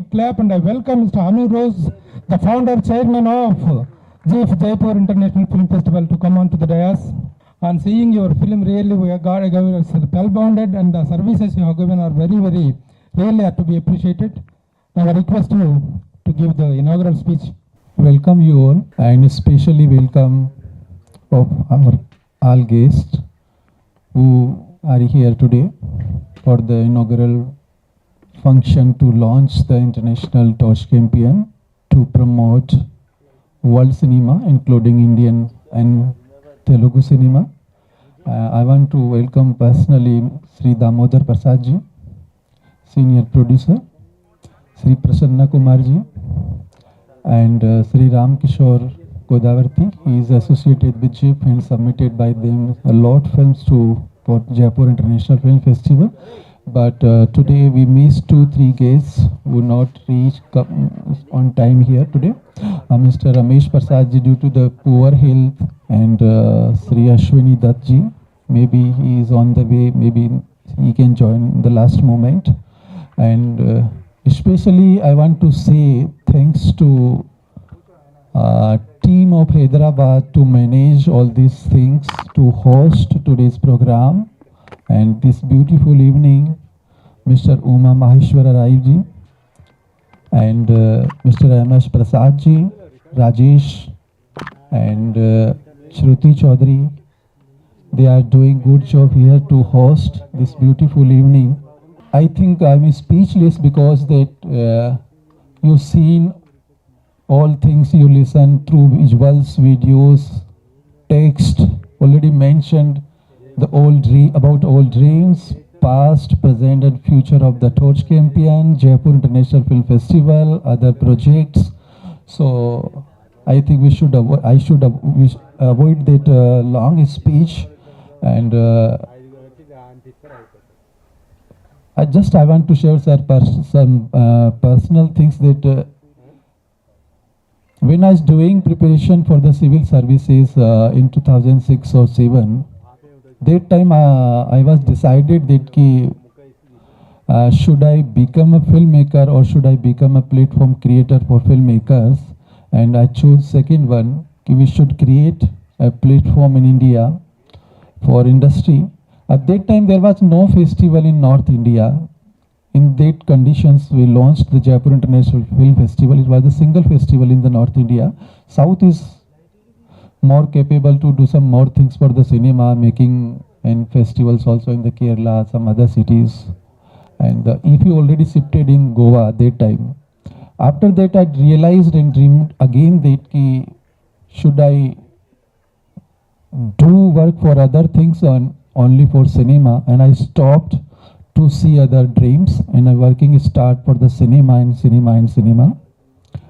clap and I welcome Mr. Anu Rose, the founder, chairman of GF Jaipur International Film Festival to come on to the dais. And seeing your film, really we got spellbounded and the services you have given are very, very, really are to be appreciated. Now I request you to give the inaugural speech. welcome you all and especially welcome of our all guests who are here today for the inaugural function to launch the international torch campaign to promote world cinema including indian and telugu cinema Uh, i want to welcome personally sri damodar prasad ji senior producer sri prasanna kumar ji and uh, Sri Ram Kishore Godavarti. He is associated with JIP and submitted by them a lot of films to for Jaipur International Film Festival. But uh, today we missed two, three guests who not reach on time here today. Uh, Mr. Ramesh Prasad ji due to the poor health and uh, Sri Ashwini Dutt maybe he is on the way, maybe he can join in the last moment. And uh, especially I want to say thanks to uh, team of Hyderabad to manage all these things to host today's program and this beautiful evening Mr. Uma Maheshwara Rai ji and uh, Mr. MS Prasad ji, Rajesh and uh, Shruti Chaudhary they are doing good job here to host this beautiful evening. I think I'm speechless because that uh, you've seen all things you listen through visuals, videos, text. Already mentioned the old dream about old dreams, past, present, and future of the Torch Campaign, Jaipur International Film Festival, other projects. So I think we should I should av- we sh- avoid that uh, long speech and. Uh, I just I want to share sir, pers- some uh, personal things that uh, when I was doing preparation for the civil services uh, in 2006 or 7, that time uh, I was decided that ki, uh, should I become a filmmaker or should I become a platform creator for filmmakers and I chose second one ki we should create a platform in India for industry. At that time, there was no festival in North India. In that conditions, we launched the Jaipur International Film Festival. It was a single festival in the North India. South is more capable to do some more things for the cinema, making and festivals also in the Kerala, some other cities. And uh, if you already shifted in Goa that time, after that I realized and dreamed again that ki, should I do work for other things on only for cinema and I stopped to see other dreams and I working start for the cinema and cinema and cinema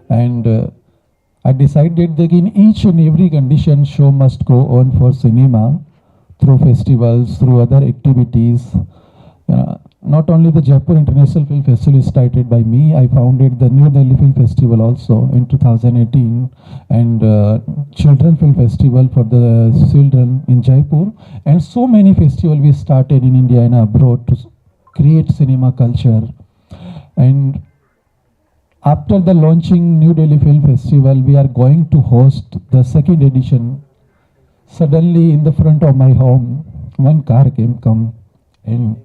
and uh, I decided that in each and every condition show must go on for cinema through festivals through other activities. Uh, not only the Jaipur International Film Festival is started by me, I founded the New Delhi Film Festival also in 2018 and uh, Children Film Festival for the children in Jaipur. And so many festivals we started in India and abroad to create cinema culture. And after the launching New Delhi Film Festival we are going to host the second edition. Suddenly in the front of my home one car came come and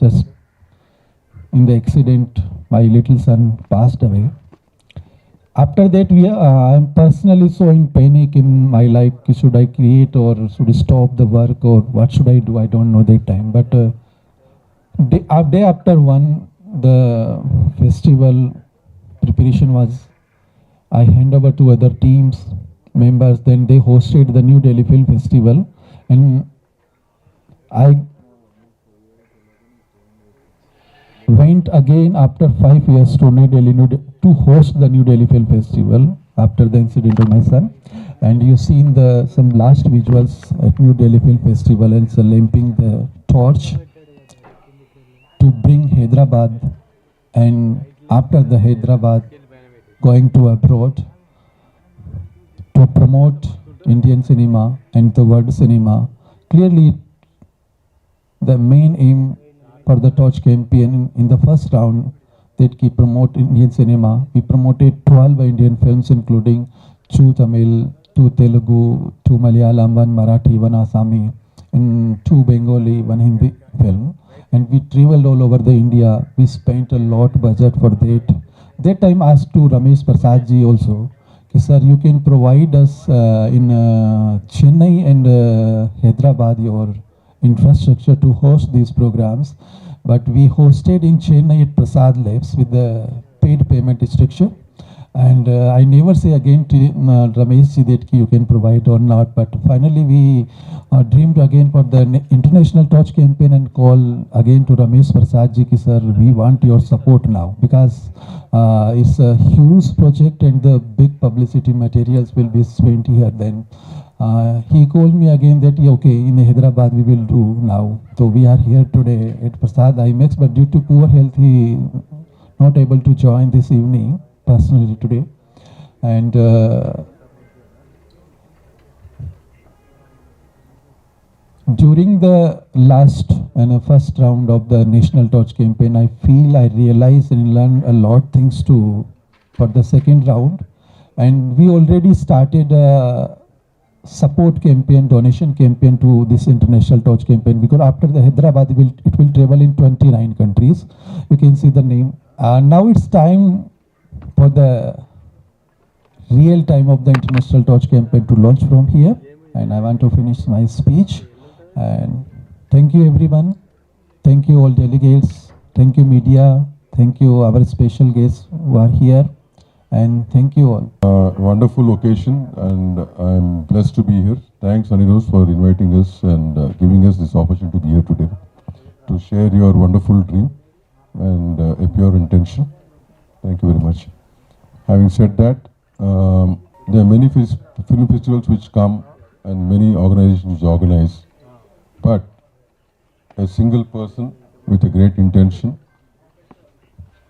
just in the accident my little son passed away. After that we uh, i am personally so in panic in my life should i create or should I stop the work or what should i do? I don't know that time. But uh, day, uh, day after one the festival preparation was i hand over to other teams members then they hosted the new delhi film festival and i went again after five years to New Delhi New De- to host the New Delhi Film Festival after the incident of my son. And you've seen the some last visuals at New Delhi Film Festival and so lamping the torch to bring Hyderabad and after the Hyderabad going to abroad to promote Indian cinema and the world cinema. Clearly, the main aim for the torch campaign in, the first round that we promote Indian cinema. We promoted 12 Indian films, including two Tamil, two Telugu, two Malayalam, one Marathi, one Assami, and two Bengali, one Hindi film. And we traveled all over the India. We spent a lot budget for that. That time I asked to Ramesh Prasad ji also, sir you can provide us uh, in uh, Chennai and uh, Hyderabad your infrastructure to host these programs. But we hosted in Chennai at Prasad Labs with the paid payment structure. And uh, I never say again to uh, Ramesh that you can provide or not. But finally we uh, dreamed again for the international torch campaign and call again to Ramesh Prasad ji ki sir we want your support now because uh, it's a huge project and the big publicity materials will be spent here then. Uh, he called me again that "Yeah, okay in Hyderabad we will do now. So we are here today at Prasad IMAX but due to poor health he not able to join this evening personally today. And uh, during the last and uh, first round of the National torch campaign, I feel I realized and learned a lot things too for the second round. And we already started a support campaign, donation campaign to this International torch campaign because after the Hyderabad, it will, it will travel in 29 countries. You can see the name. Uh, now it's time for the real time of the International torch campaign to launch from here. And I want to finish my speech. And thank you, everyone. Thank you, all delegates. Thank you, media. Thank you, our special guests who are here. And thank you all. Uh, wonderful occasion, and I'm blessed to be here. Thanks, Anirudh, for inviting us and uh, giving us this opportunity to be here today to share your wonderful dream and uh, a pure intention. Thank you very much. Having said that, um, there are many film festivals which come and many organizations organize, but a single person with a great intention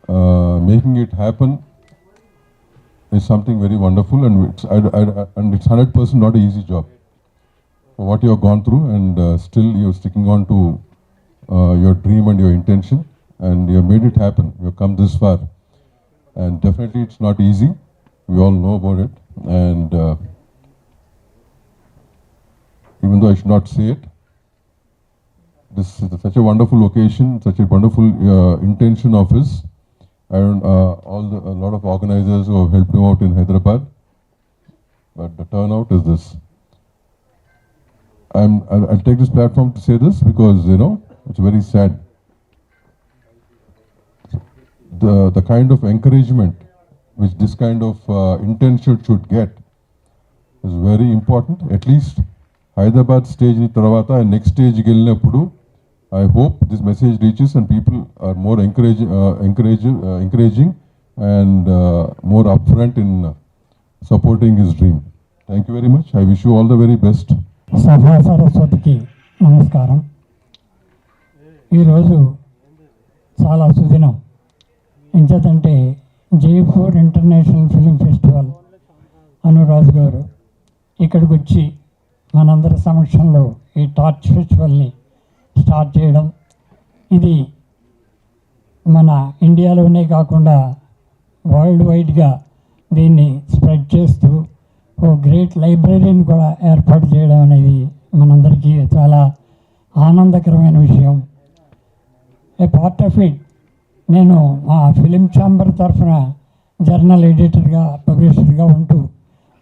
uh, making it happen is something very wonderful and it's, I, I, and it's 100% not an easy job. For what you have gone through and uh, still you're sticking on to uh, your dream and your intention and you have made it happen. You have come this far and definitely it's not easy. We all know about it and uh, even though I should not say it, this is such a wonderful occasion, such a wonderful uh, intention of his and uh, all the, a lot of organizers who have helped me out in Hyderabad. But the turnout is this. I'm, I'll, I'll take this platform to say this because you know it's very sad. The the kind of encouragement which this kind of uh, intention should get is very important. At least Hyderabad stage తర్వాత next స్టేజ్కి వెళ్ళినప్పుడు I hope this message reaches and people are more encourage encourage encouraging and more up front in supporting his dream thank you very much I wish you all the very best సభా సరస్వతికి నమస్కారం. ఈరోజు చాలా సుదినం. ఎంచేతంటే Jaipur international film festival Anuraj garu ఇక్కడికి వచ్చి మనందరి సమక్షంలో ఈ టార్చ్ ఫెస్టివల్ని స్టార్ట్ చేయడం. ఇది మన ఇండియాలోనే కాకుండా వరల్డ్ వైడ్గా దీన్ని స్ప్రెడ్ చేస్తూ ఓ గ్రేట్ లైబ్రరీని కూడా ఏర్పాటు చేయడం అనేది మనందరికీ చాలా ఆనందకరమైన విషయం. ఏ పార్ట్ ఆఫ్ ఇట్ నేను మా ఫిలిం ఛాంబర్ తరఫున జర్నల్ ఎడిటర్గా పబ్లిషర్గా ఉంటూ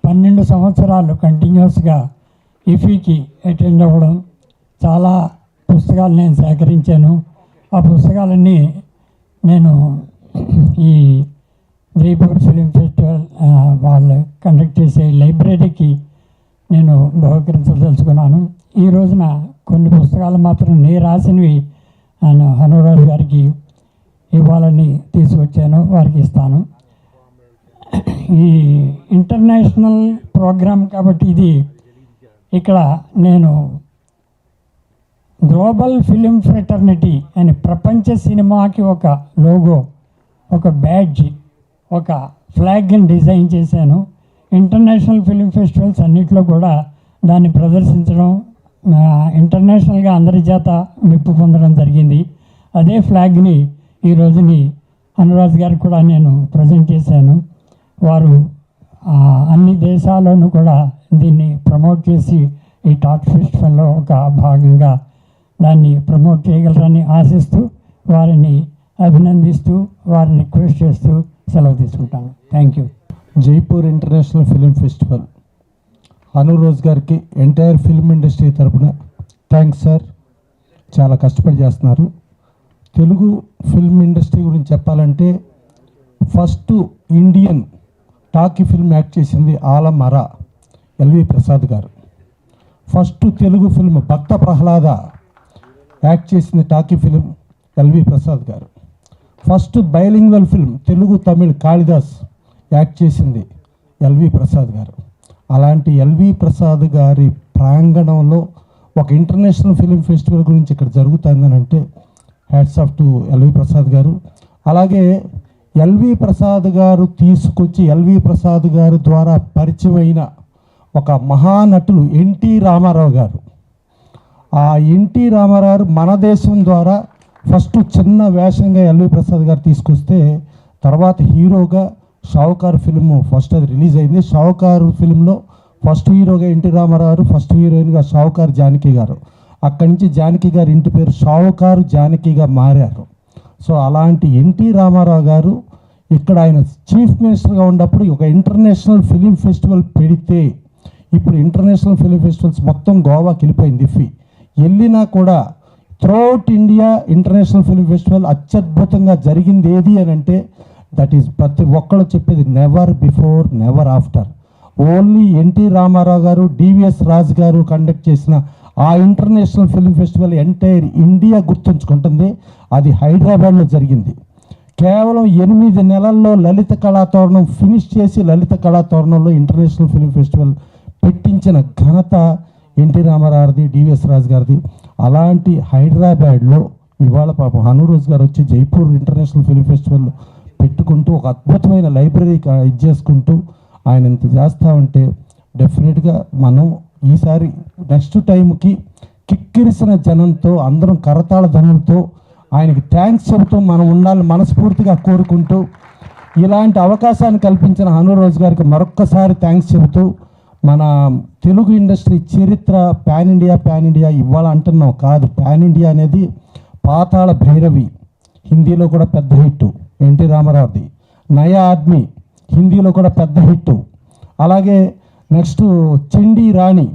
పన్నెండు సంవత్సరాలు కంటిన్యూస్గా ఇఫీకి అటెండ్ అవ్వడం చాలా పుస్తకాలు నేను సేకరించాను. ఆ పుస్తకాలన్నీ నేను ఈ జైపూర్ ఫిలిం ఫెస్టివల్ వాళ్ళు కండక్ట్ చేసే లైబ్రరీకి నేను బహుకరించదలుచుకున్నాను. ఈ రోజున కొన్ని పుస్తకాలు మాత్రం నేను రాసినవి నేను హనురాజు గారికి ఇవ్వాలని తీసుకొచ్చాను వారికి ఇస్తాను. ఈ ఇంటర్నేషనల్ ప్రోగ్రామ్ కాబట్టి ఇది ఇక్కడ నేను గ్లోబల్ ఫిలిం ఫ్రెటర్నిటీ అని ప్రపంచ సినిమాకి ఒక లోగో ఒక బ్యాడ్జ్ ఒక ఫ్లాగ్ని డిజైన్ చేశాను. ఇంటర్నేషనల్ ఫిలిం ఫెస్టివల్స్ అన్నిట్లో కూడా దాన్ని ప్రదర్శించడం ఇంటర్నేషనల్గా అందరి చేత మెప్పు పొందడం జరిగింది. అదే ఫ్లాగ్ని ఈ రోజుని అనురాజ్ గారికి కూడా నేను ప్రజెంట్ చేశాను. వారు అన్ని దేశాల్లోనూ కూడా దీన్ని ప్రమోట్ చేసి ఈ టాక్ ఫెస్టివల్లో ఒక భాగంగా దాన్ని ప్రమోట్ చేయగలరని ఆశిస్తూ వారిని అభినందిస్తూ వారిని రిక్వెస్ట్ చేస్తూ సెలవు తీసుకుంటాను. Thank you. Jaipur international film festival. Anu Rose గారికి ఎంటైర్ ఫిల్మ్ ఇండస్ట్రీ తరపున థ్యాంక్స్ సార్. చాలా కష్టపడి చేస్తున్నారు. తెలుగు ఫిల్మ్ ఇండస్ట్రీ గురించి చెప్పాలంటే first Indian talkie film act చేసింది Alam Ara L V Prasad garu. First Telugu film Bhakta Prahlada act చేసింది talkie film L V Prasad garu. First bilingual film Telugu Tamil Kalidas act చేసింది L V Prasad garu. అలాంటి LV Prasad గారి ప్రాంగణంలో ఒక international film festival గురించి ఇక్కడ జరుగుతుందని అంటే hats off to L V Prasad garu. అలాగే ఎల్వి ప్రసాద్ గారు తీసుకొచ్చి ఎల్వి ప్రసాద్ గారు ద్వారా పరిచయమైన ఒక మహానటులు ఎన్టీ రామారావు గారు. ఆ ఎన్టీ రామారావు మన దేశం ద్వారా ఫస్ట్ చిన్న వేషంగా ఎల్వి ప్రసాద్ గారు తీసుకొస్తే తర్వాత హీరోగా షావుకారు ఫిల్మ్ ఫస్ట్ అది రిలీజ్ అయింది. షావుకారు ఫిల్మ్లో ఫస్ట్ హీరోగా ఎన్టీ రామారావు ఫస్ట్ హీరోయిన్గా షావుకారు జానకి గారు. అక్కడి నుంచి జానకి గారి ఇంటి పేరు షావుకారు జానకిగా మారారు. సో అలాంటి ఎన్టీ రామారావు గారు ఇక్కడ ఆయన చీఫ్ మినిస్టర్గా ఉన్నప్పుడు ఒక ఇంటర్నేషనల్ ఫిలిం ఫెస్టివల్ పెడితే ఇప్పుడు ఇంటర్నేషనల్ ఫిలిం ఫెస్టివల్స్ మొత్తం గోవాకి వెళ్ళిపోయింది. ఫీ వెళ్ళినా కూడా throughout India international film festival అత్యద్భుతంగా జరిగింది ఏది అని అంటే దట్ ఈస్ ప్రతి ఒక్కళ్ళు చెప్పేది never before never after. Only N T Ramarao garu D V S Raju garu conduct చేసిన ఆ international film festival entire India గుర్తుంచుకుంటుంది. అది హైదరాబాద్లో జరిగింది. కేవలం ఎనిమిది నెలల్లో లలిత కళాతోరణం ఫినిష్ చేసి లలిత కళాతోరణంలో ఇంటర్నేషనల్ ఫిల్మ్ ఫెస్టివల్ పెట్టించిన ఘనత ఎన్టీ రామారావుది డివిఎస్ రాజు గారిది అలాంటి హైదరాబాద్లో ఇవాళ పాపం హనూరోజ్ గారు వచ్చి జైపూర్ ఇంటర్నేషనల్ ఫిల్మ్ ఫెస్టివల్ పెట్టుకుంటూ ఒక అద్భుతమైన లైబ్రరీ ఇది చేసుకుంటూ ఆయన ఇంత చేస్తూ ఉంటే డెఫినెట్గా మనం ఈసారి నెక్స్ట్ టైంకి కిక్కిరిసిన జనంతో అందరం కరతాళ ధనులతో ఆయనకి థ్యాంక్స్ చెబుతూ మనం ఉండాలని మనస్ఫూర్తిగా కోరుకుంటూ ఇలాంటి అవకాశాన్ని కల్పించిన హనురోజు గారికి మరొక్కసారి థ్యాంక్స్ చెబుతూ మన తెలుగు ఇండస్ట్రీ చరిత్ర పాన్ ఇండియా పాన్ ఇండియా ఇవ్వాలంటున్నాం కాదు. పాన్ ఇండియా అనేది పాతాళ భైరవి హిందీలో కూడా పెద్ద హిట్ ఎన్టీ రామారావుది. నయా ఆద్మీ హిందీలో కూడా పెద్ద హిట్ అలాగే నెక్స్ట్ చండీ రాణి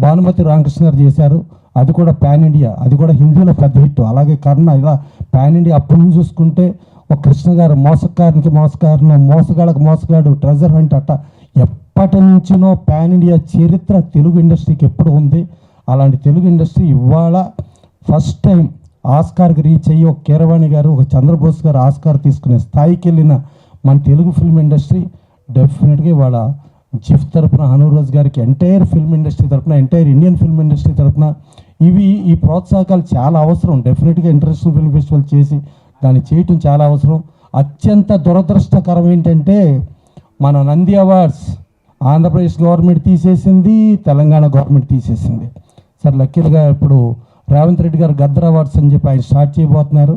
భానుమతి రామకృష్ణ గారు చేశారు. అది కూడా పాన్ ఇండియా. అది కూడా హిందీలో పెద్ద హిట్. అలాగే కర్ణ ఇలా పాన్ ఇండియా అప్పటి నుంచి చూసుకుంటే ఒక కృష్ణ గారు మోసకారునికి మోసకారును మోసగాళ్ళకు మోసగాడు ట్రెజర్ హంట్ అట్ట. ఎప్పటి నుంచినో పాన్ ఇండియా చరిత్ర తెలుగు ఇండస్ట్రీకి ఎప్పుడు ఉంది? అలాంటి తెలుగు ఇండస్ట్రీ ఇవాళ ఫస్ట్ టైం ఆస్కార్కి రీచ్ అయ్యి ఒక కీరవాణి గారు ఒక చంద్రబోస్ గారు ఆస్కార్ తీసుకునే స్థాయికి వెళ్ళిన మన తెలుగు ఫిల్మ్ ఇండస్ట్రీ డెఫినెట్గా ఇవాళ జిఫ్ తరపున హనూరోజ్ గారికి ఎంటైర్ ఫిల్మ్ ఇండస్ట్రీ తరపున ఎంటైర్ ఇండియన్ ఫిల్మ్ ఇండస్ట్రీ తరపున ఇవి ఈ ప్రోత్సాహకాలు చాలా అవసరం. డెఫినెట్గా ఇంటర్నేషనల్ ఫిల్మ్ ఫెస్టివల్ చేసి దాన్ని చేయటం చాలా అవసరం. అత్యంత దురదృష్టకరం ఏంటంటే మన నంది అవార్డ్స్ ఆంధ్రప్రదేశ్ గవర్నమెంట్ తీసేసింది తెలంగాణ గవర్నమెంట్ తీసేసింది. సార్ లక్కీలుగా ఇప్పుడు రేవంత్ రెడ్డి గారు గద్దర్ అవార్డ్స్ అని చెప్పి ఆయన స్టార్ట్ చేయబోతున్నారు.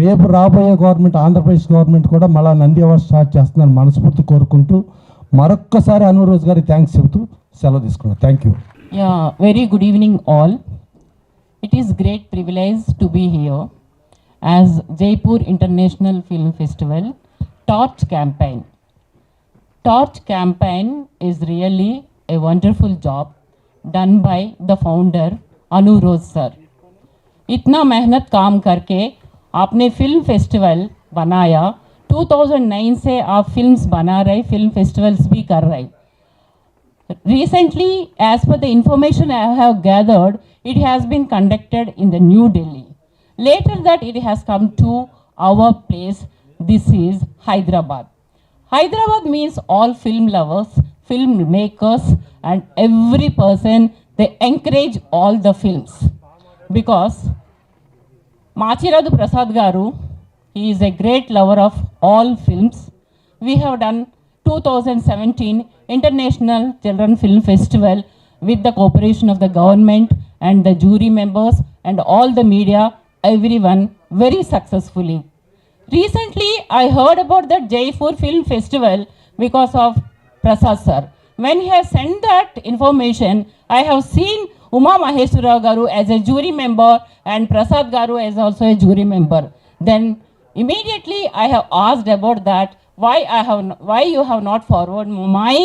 రేపు రాబోయే గవర్నమెంట్ ఆంధ్రప్రదేశ్ గవర్నమెంట్ కూడా మళ్ళీ నంది అవార్డ్స్ స్టార్ట్ చేస్తున్నారు మనస్ఫూర్తి కోరుకుంటూ మరొక్కసారి అనురోజ్ గారికి థ్యాంక్స్ చెబుతూ సెలవు తీసుకున్నాను thank you Yeah, very good evening, all. It is great privilege to be here as Jaipur International Film Festival Torch Campaign. Torch Campaign is really a wonderful job done by the founder Anu Rose sir. इतना मेहनत काम करके आपने film festival बनाया 2009 से आप films बना रहे फ़िल्म फेस्टिवल्स भी कर रहे। Recently as per the information I have gathered it has been conducted in the new Delhi later that it has come to our place this is Hyderabad Hyderabad means all film lovers film makers and every person they encourage all the film because माचीराधु Prasad garu he is a great lover of all films. We have done 2017 International Children Film Festival with the cooperation of the government and the jury members and all the media, everyone very successfully. Recently, I heard about the Jaipur Film Festival because of Prasad sir. When he has sent that information, I have seen Uma Maheswara Garu as a jury member and Prasad Garu as also a jury member. Then immediately I have asked about that. Why I have why you have not forward my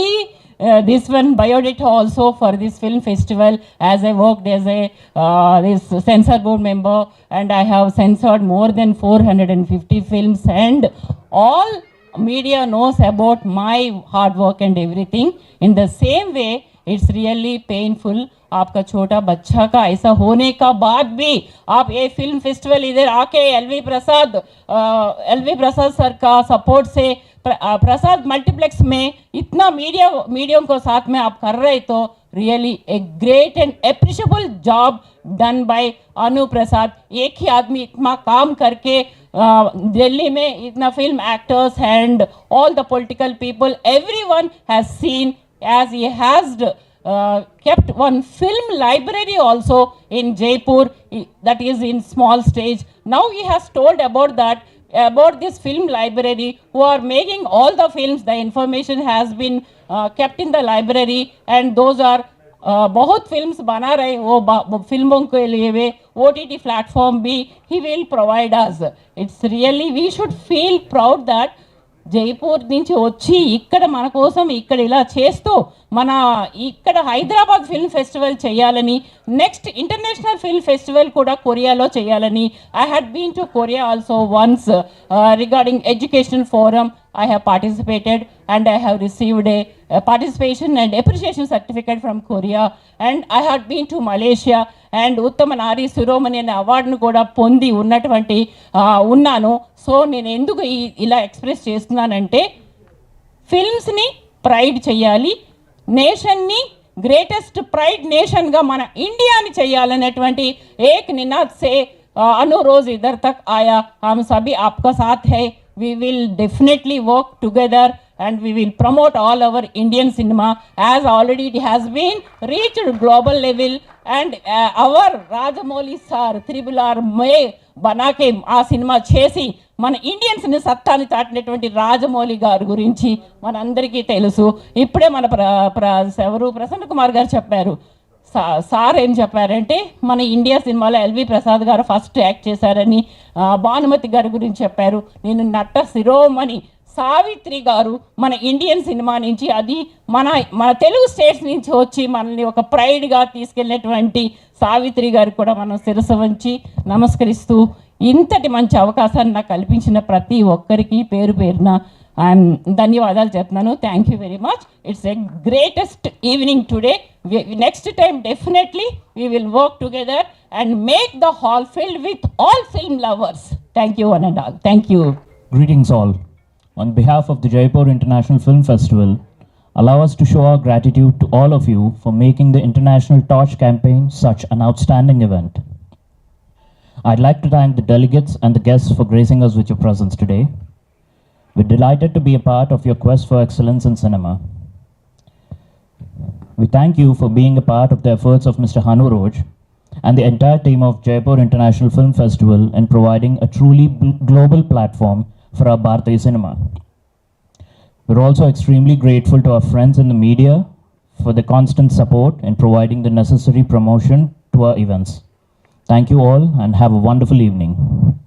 uh, this one biodata also for this film festival as I worked as a uh, this censor board member and I have censored more than 450 films and all media knows about my hard work and everything. In the same way, it's really painful. आपका छोटा बच्चा का ऐसा होने का बाद भी आप ये फ़िल्म फेस्टिवल इधर आके L V Prasad L V Prasad sir का सपोर्ट से प्र, अ, प्रसाद मल्टीप्लेक्स में इतना मीडिया मीडियम को साथ में आप कर रहे तो really a great and appreciable job done by Anu Prasad एक ही आदमी इतना काम करके दिल्ली में इतना film actors and all the political people everyone has seen as he has Uh, kept one film library also in Jaipur that is in small stage. Now he has told about that about this film library who are making all the films the information has been uh, kept in the library and those are बहुत films बना रहे वो फिल्मों के लिए वे O T T platform भी he will provide us it's really we should feel proud that Jaipur నుంచి వచ్చి ఇక్కడ మన కోసం ఇక్కడ ఇలా చేస్తూ మన ఇక్కడ హైదరాబాద్ ఫిల్మ్ ఫెస్టివల్ చేయాలని నెక్స్ట్ ఇంటర్నేషనల్ ఫిల్మ్ ఫెస్టివల్ కూడా కొరియాలో చేయాలని. I had been to Korea also once regarding education forum I have participated and I have received a, a, participation and appreciation certificate from Korea. And I had been to Malaysia ఉత్తమ నారీ శిరోమణి అనే అవార్డును కూడా పొంది ఉన్నటువంటి ఉన్నాను so నేను ఎందుకు ఇలా ఎక్స్ప్రెస్ చేస్తున్నానంటే ఫిల్మ్స్ని ప్రైడ్ చేయాలి నేషన్ని గ్రేటెస్ట్ ప్రైడ్ నేషన్గా మన ఇండియాని చేయాలనేటువంటి ఏక్ నినాద్ సే అను రోజు ఇద్దరు తక్ ఆయా హమ్ సభీ ఆప్కా సాథ్ హై we will definitely work together and we will promote all our Indian cinema as already it has been reached global level and uh, our Rajamouli sir Tribul R may బనాకే ఆ సినిమా చేసి మన ఇండియన్స్ని సత్తాన్ని చాటినటువంటి రాజమౌళి గారి గురించి మనందరికీ తెలుసు ఇప్పుడే మన ప్ర ప్ర ఎవరు ప్రసన్న కుమార్ గారు చెప్పారు సార్ ఏం చెప్పారంటే మన ఇండియా సినిమాలో LV Prasad garu first act చేశారని భానుమతి గారి గురించి చెప్పారు. నేను నట్ట శిరోమణి సావిత్రి గారు మన ఇండియన్ సినిమా నుంచి అది మన మన తెలుగు స్టేట్స్ నుంచి వచ్చి మనల్ని ఒక ప్రైడ్గా తీసుకెళ్ళినటువంటి సావిత్రి గారికి కూడా మనం శిరస వంచి నమస్కరిస్తూ ఇంతటి మంచి అవకాశాన్ని నాకు కల్పించిన ప్రతి ఒక్కరికి పేరు పేరున ఐఎమ్ ధన్యవాదాలు చెప్తున్నాను thank you very much it's a greatest evening today next time definitely we will work together and make the hall filled with all film lovers thank you one and all thank you Greetings all. On behalf of the Jaipur International Film Festival, allow us to show our gratitude to all of you for making the International Torch campaign such an outstanding event. I'd like to thank the delegates and the guests for gracing us with your presence today. We're delighted to be a part of your quest for excellence in cinema. We thank you for being a part of the efforts of Mr. Hanu Roj and the entire team of Jaipur International Film Festival in providing a truly global platform for our Bharatiya cinema. We're also extremely grateful to our friends in the media for the constant support in providing the necessary promotion to our events. Thank you all and have a wonderful evening.